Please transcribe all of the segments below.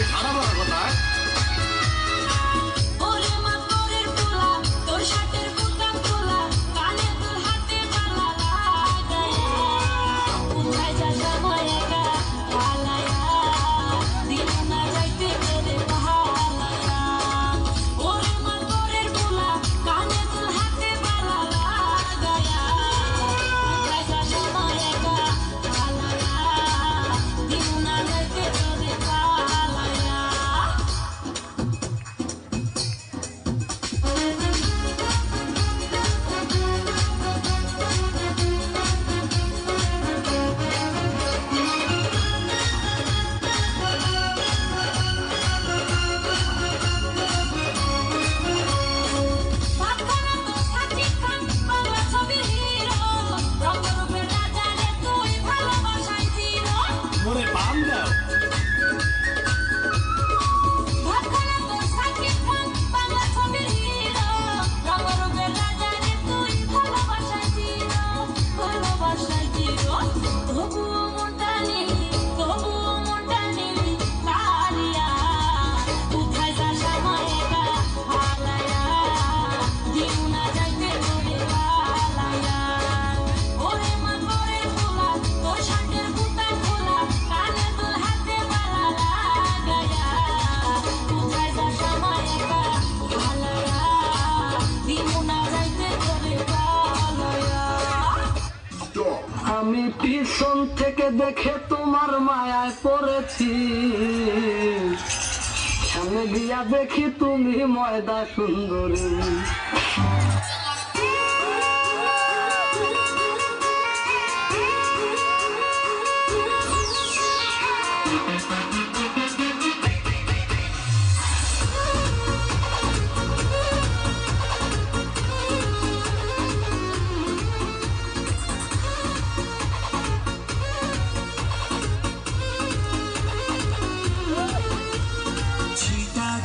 앞에 가라만 আমি পিছন থেকে দেখে তোমার মায়ায় পড়েছি। সামনে গিয়া দেখি তুমি ময়দা সুন্দরী।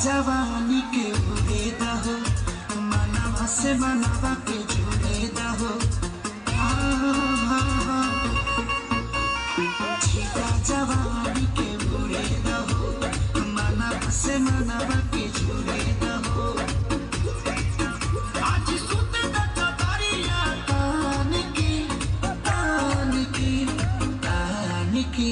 जवानी के उदेदा हो मनवा से मनवा के जुदेदा हो जवानी के उदेदा हो मनवा से मनवा के जुदेदा हो आज की